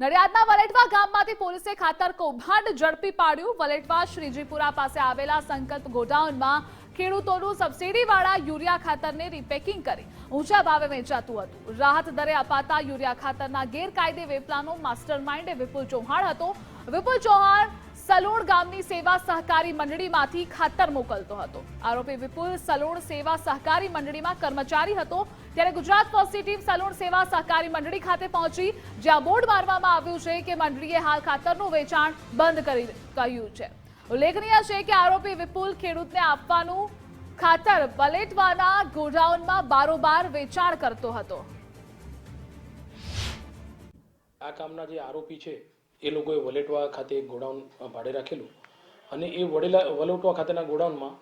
નડિયાદના વલેટવા ગામમાંથી પોલીસે ખાતર કૌભાંડ ઝડપી પાડ્યું. વલેટવા શ્રીજીપુરા પાસે આવેલા સંકલ્પ ગોડાઉનમાં ખેડૂતોનું સબસિડીવાળા યુરિયા ખાતરને રીપેકિંગ કરી ઊંચા ભાવે વેચાતું હતું. રાહત દરે અપાતા યુરિયા ખાતરના ગેરકાયદે વેપલાનો માસ્ટર માઇન્ડ વિપુલ ચૌહાણ હતો. વિપુલ ચૌહાણ સલોણ ગામની સેવા સહકારી મંડળીમાંથી ખાતર મોકલતો હતો. આરોપી વિપુલ સલોણ સેવા સહકારી મંડળીમાં કર્મચારી હતો. ત્યારે ગુજરાત ફર્સ્ટની ટીમ સલોણ સેવા સહકારી મંડળી ખાતે પહોંચી, જ્યાં બોર્ડ મારવામાં આવ્યું છે કે મંડળીએ હાલ ખાતરનું વેચાણ બંધ કરી કહ્યું છે. ઉલ્લેખનીય છે કે આરોપી વિપુલ ખેડૂતને આપવાનું ખાતર બલેટવાના ગોડાઉનમાં બારોબાર વેચાણ કરતો હતો. આ કામના જે આરોપી છે એ લોકોએ વલેટવા ખાતે એક ગોડાઉન ભાડે રાખેલું અને એ વડેલા, વલોટવા ખાતેના ગોડાઉનમાં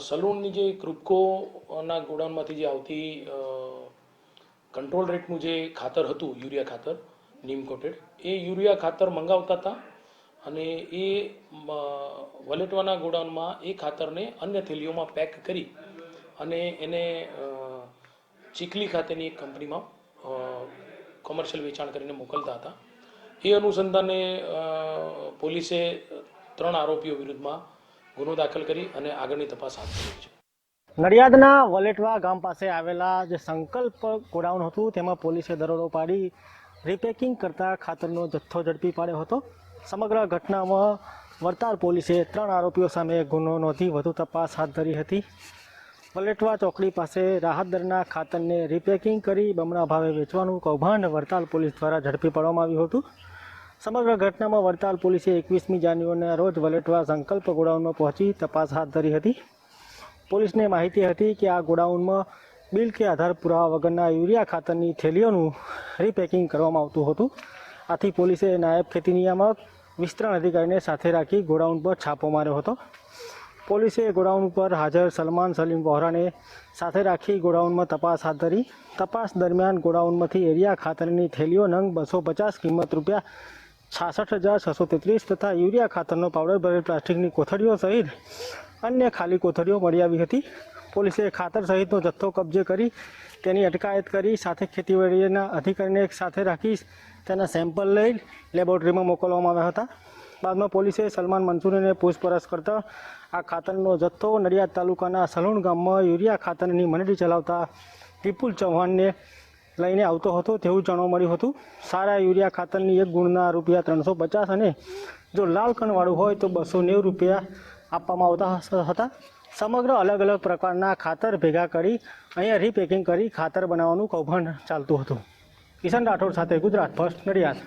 સલૂનની જે ક્રુપકોના ગોડાઉનમાંથી જે આવતી કંટ્રોલ રેટનું જે ખાતર હતું, યુરિયા ખાતર, નીમ કોટેડ, એ યુરિયા ખાતર મંગાવતા હતા અને એ વલેટવાના ગોડાઉનમાં એ ખાતરને અન્ય થેલીઓમાં પેક કરી અને એને ચીખલી ખાતેની એક કંપનીમાં કોમર્શિયલ વેચાણ કરીને મોકલતા હતા. એ અનુસંધાને પોલીસે ત્રણ આરોપીઓ વિરુદ્ધમાં ગુનો દાખલ કરી અને આગળની તપાસ હાથ ધરી છે. નડિયાદના વલેટવા ગામ પાસે આવેલા જે સંકલ્પ ગોડાઉન હતું, તેમાં પોલીસે દરોડો પાડી રિપેકિંગ કરતા ખાતરનો જથ્થો ઝડપી પાડ્યો હતો. સમગ્ર ઘટનામાં વરતાર પોલીસે ત્રણ આરોપીઓ સામે ગુનો નોંધી વધુ તપાસ હાથ ધરી હતી. વલેટવા ચોકડી પાસે રાહત દરના ખાતરને રિપેકિંગ કરી બમણા ભાવે વેચવાનું કૌભાંડ વડતાલ પોલીસ દ્વારા ઝડપી પાડવામાં આવ્યું હતું. સમગ્ર ઘટનામાં વડતાલ પોલીસે એકવીસમી જાન્યુઆરીના રોજ વલેટવા સંકલ્પ ગોડાઉનમાં પહોંચી તપાસ હાથ ધરી હતી. પોલીસને માહિતી હતી કે આ ગોડાઉનમાં બિલ કે આધાર પુરાવા વગરના યુરિયા ખાતરની થેલીઓનું રિપેકિંગ કરવામાં આવતું હતું. આથી પોલીસે નાયબ ખેતી નિયામક વિસ્તરણ અધિકારીને સાથે રાખી ગોડાઉન પર છાપો માર્યો હતો. પોલીસે ગોડાઉન ઉપર હાજર સલમાન, સલીમ વોહરાને સાથે રાખી ગોડાઉનમાં તપાસ હાથ ધરી. તપાસ દરમિયાન ગોડાઉનમાંથી એરિયા ખાતરની થેલીઓ નંગ બસો પચાસ કિંમત રૂપિયા છાસઠ હજાર છસો તેત્રીસ તથા યુરિયા ખાતરનો પાવડર ભરેલ પ્લાસ્ટિકની કોથળીઓ સહિત અન્ય ખાલી કોથળીઓ મળી આવી હતી. પોલીસે ખાતર સહિતનો જથ્થો કબજે કરી તેની અટકાયત કરી સાથે ખેતીવાડીના અધિકારીને સાથે રાખી તેના સેમ્પલ લઈ લેબોરેટરીમાં મોકલવામાં આવ્યા હતા. બાદમાં પોલીસે સલમાન મંસૂરીને પૂછપરછ કરતા આ ખાતરનો જથ્થો નડિયાદ તાલુકાના સલુણ ગામમાં યુરિયા ખાતરની મંડળી ચલાવતા વિપુલ ચૌહાણને લઈને આવતો હતો તેવું જાણવા મળ્યું હતું. સારા યુરિયા ખાતરની એક ગુણના રૂપિયા ત્રણસો પચાસ અને જો લાલ કણવાળું હોય તો બસો નેવું રૂપિયા આપવામાં આવતા હતા. સમગ્ર અલગ અલગ પ્રકારના ખાતર ભેગા કરી અહીંયા રીપેકિંગ કરી ખાતર બનાવવાનું કૌભાંડ ચાલતું હતું. કિશન રાઠોડ સાથે ગુજરાત ફર્સ્ટ નડિયાદ.